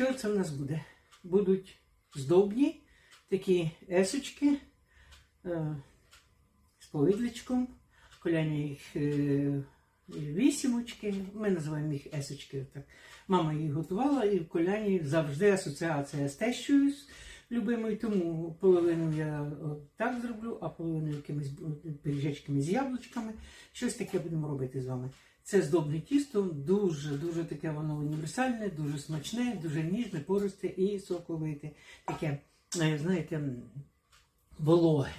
Що це в нас буде? Будуть здобні такі есочки е, з повидличком, коляні їх е, вісімочки. Ми називаємо їх есочки. Так. Мама їх готувала, і в коляні завжди асоціація з тещою любимою, тому половину я так зроблю, а половину якимись пиріжечками з яблучками. Щось таке будемо робити з вами. Це здобне тісто, дуже, дуже таке воно універсальне, дуже смачне, дуже ніжне, пористе і соковите. Таке, е, знаєте, вологе.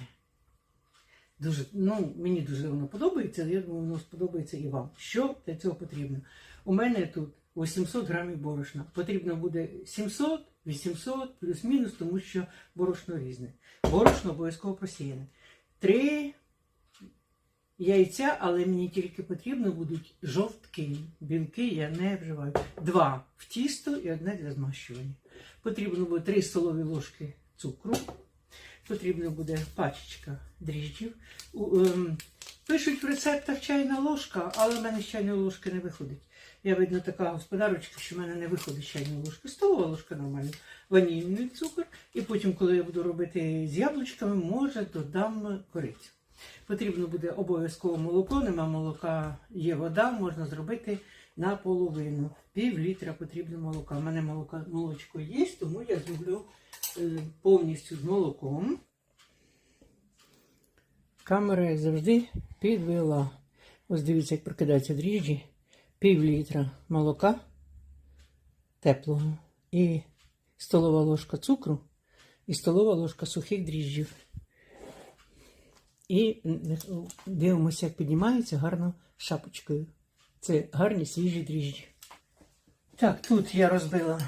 Дуже, ну, мені дуже воно подобається, я думаю, воно сподобається і вам. Що для цього потрібно? У мене тут 800 грамів борошна. Потрібно буде 700, 800, плюс-мінус, тому що борошно різне. Борошно обов'язково просіяне. Три яйця, але мені тільки потрібно будуть жовтки. Білки я не вживаю. Два в тісто і одне для змащування. Потрібно буде 3 столові ложки цукру. Потрібна буде пачечка дріжджів. Ем, Пишуть в рецептах чайна ложка, але в мене з чайної ложки не виходить. Я, видно, така господарочка, що в мене не виходить чайної ложки. Столова ложка нормально. Ванільний цукор. І потім, коли я буду робити з яблучками, може додам корицю. Потрібно буде обов'язково молоко, нема молока, є вода, можна зробити наполовину. Пів літра потрібно молока. У мене молока, молочко є, тому я зроблю е, повністю з молоком. Камера, як завжди, підвела. Ось дивіться, як прокидається дріжджі. Пів літра молока теплого і столова ложка цукру і столова ложка сухих дріжджів. І дивимося, як піднімається гарно шапочкою. Це гарні свіжі дріжджі. Так, тут я розбила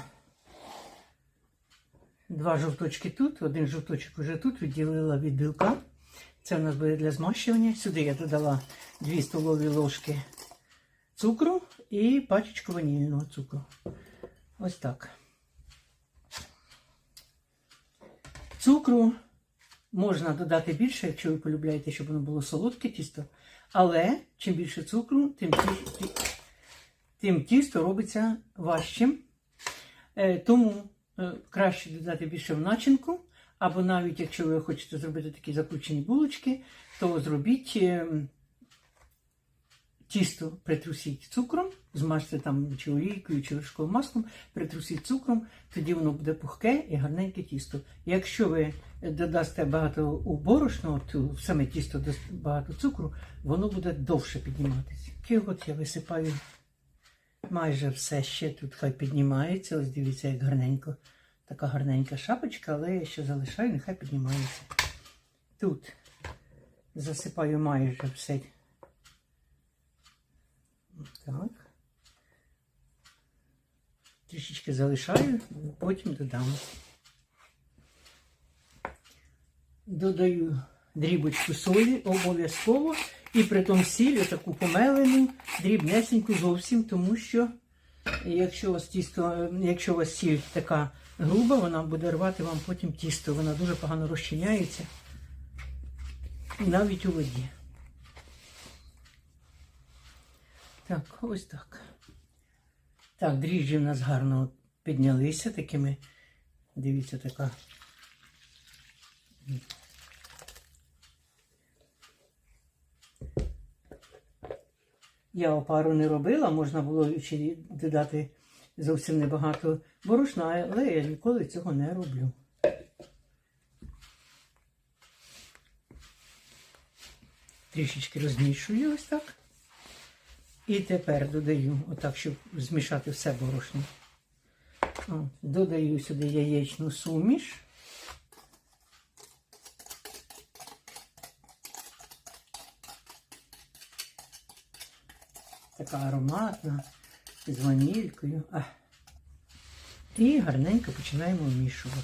два жовточки тут, один жовточок вже тут відділила від білка. Це у нас буде для змащування. Сюди я додала 2 столові ложки цукру і пачечку ванільного цукру. Ось так. Цукру можна додати більше, якщо ви полюбляєте, щоб воно було солодке тісто. Але чим більше цукру, тим, ті- ті- тим тісто робиться важчим. Е, Тому е, краще додати більше в начинку. Або навіть якщо ви хочете зробити такі закручені булочки, то зробіть е, тісто, притрусіть цукром, змажте там чи олійкою, чи вершковим маслом, притрусіть цукром, тоді воно буде пухке і гарненьке тісто. Якщо ви додасте багато у борошно, от саме тісто дасте багато цукру, воно буде довше підніматися. І от я висипаю майже все ще тут хай піднімається. Ось дивіться, як гарненько. Така гарненька шапочка, але я ще залишаю, нехай піднімається. Тут засипаю майже все. Так. Трішечки залишаю, потім додам. Додаю дрібочку солі обов'язково. І при тому сіль, таку помелену, дрібнесеньку зовсім, тому що якщо у вас тісто, якщо у вас сіль така груба, вона буде рвати вам потім тісто. Вона дуже погано розчиняється. Навіть у воді. Так, ось так. Так, дріжджі в нас гарно піднялися такими. Дивіться, така. Я опару не робила, можна було ще додати зовсім небагато борошна, але я ніколи цього не роблю. Трішечки розмішую ось так. І тепер додаю, отак, щоб змішати все борошно. Додаю сюди яєчну суміш. Така ароматна, з ванількою. І гарненько починаємо вмішувати.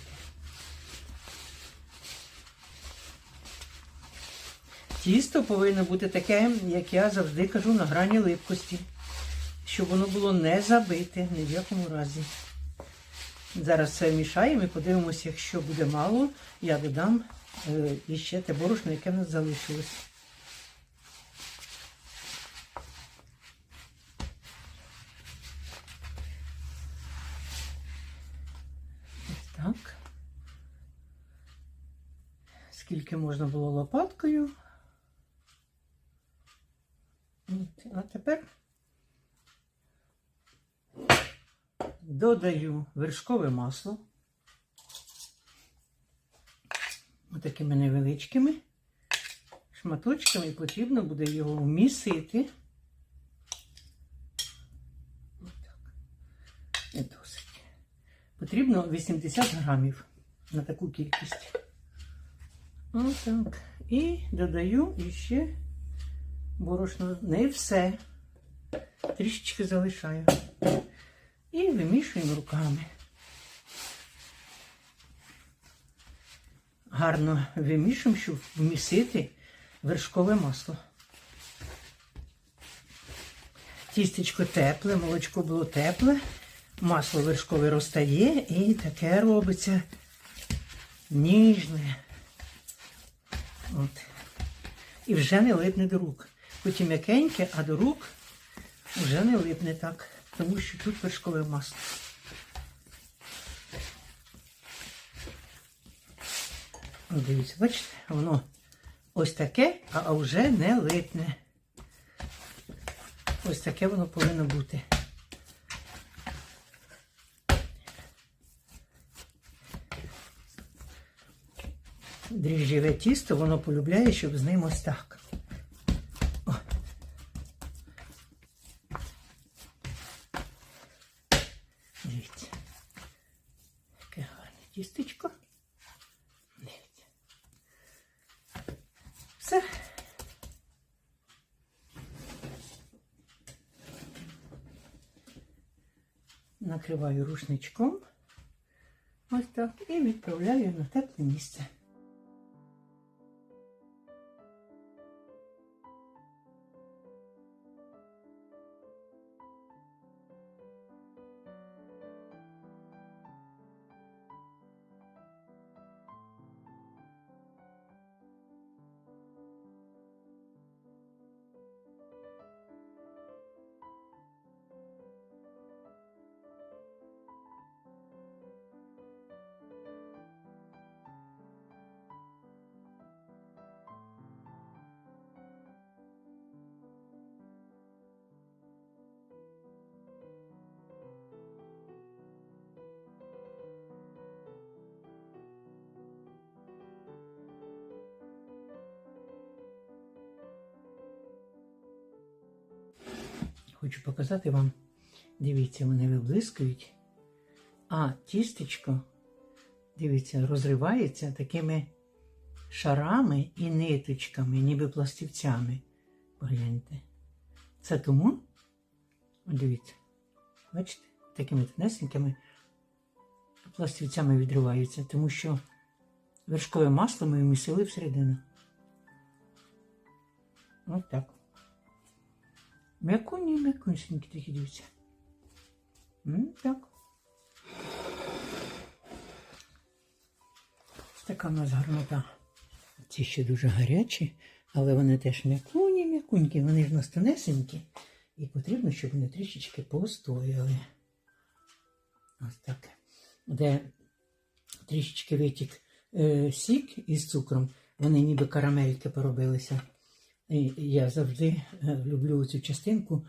Тісто повинно бути таке, як я завжди кажу, на грані липкості, щоб воно було не забите ні в якому разі. Зараз все мішаємо і подивимося, якщо буде мало, я додам е, іще те борошно, яке в нас залишилось. так. Скільки можна було лопаткою. А тепер додаю вершкове масло. Отакими невеличкими шматочками і потрібно буде його вмісити. Отак. Не досить. Потрібно 80 грамів на таку кількість. Отак. І додаю іще борошно. Не все. Трішечки залишаю. І вимішуємо руками. Гарно вимішуємо, щоб вмісити вершкове масло. Тістечко тепле, молочко було тепле, масло вершкове розтає і таке робиться ніжне. От. І вже не липне до рук. І м'якеньке, а до рук вже не липне так, тому що тут вершкове масло. Дивіться, бачите, воно ось таке, а вже не липне. Ось таке воно повинно бути. Дріжджеве тісто, воно полюбляє, щоб з ним ось так. О. Дивіться. Яке гарне тістечко. Дивіться. Все. Накриваю рушничком. Ось так. І відправляю на тепле місце. Хочу показати вам. Дивіться, вони виблискують. А тістечко, дивіться, розривається такими шарами і ниточками, ніби пластівцями. Погляньте. Це тому, дивіться, бачите, такими тонесенькими пластівцями відриваються, тому що вершкове масло ми вмісили всередину. Ось так. М'якуні, м'якунсенькі такі дивіться. Так. Ось така у нас гарнота. Ці ще дуже гарячі, але вони теж м'якуні, м'якунькі, вони ж у нас тонесенькі. І потрібно, щоб вони трішечки постояли. Ось так. Де трішечки витік е, сік із цукром, вони ніби карамельки поробилися. І я завжди е, люблю цю частинку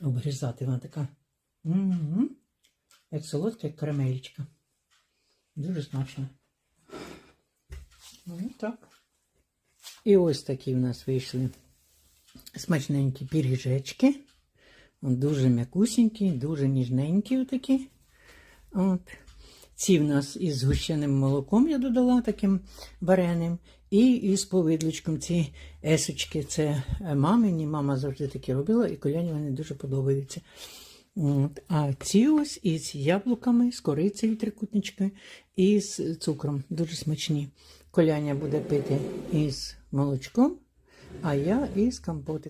обгризати. Вона така м-м-м, як солодка, як карамелечка. Дуже смачно. Ну, так. І ось такі в нас вийшли смачненькі піріжечки. Дуже м'якусенькі, дуже ніжненькі отакі. От. Ці в нас із згущеним молоком я додала таким вареним. І із повидличком ці есочки. Це мамині. Мама завжди таке робила, і коляні вони дуже подобаються. От. А ці ось із яблуками, з корицею трикутничкою і з цукром. Дуже смачні. Коляня буде пити із молочком, а я із компотиком.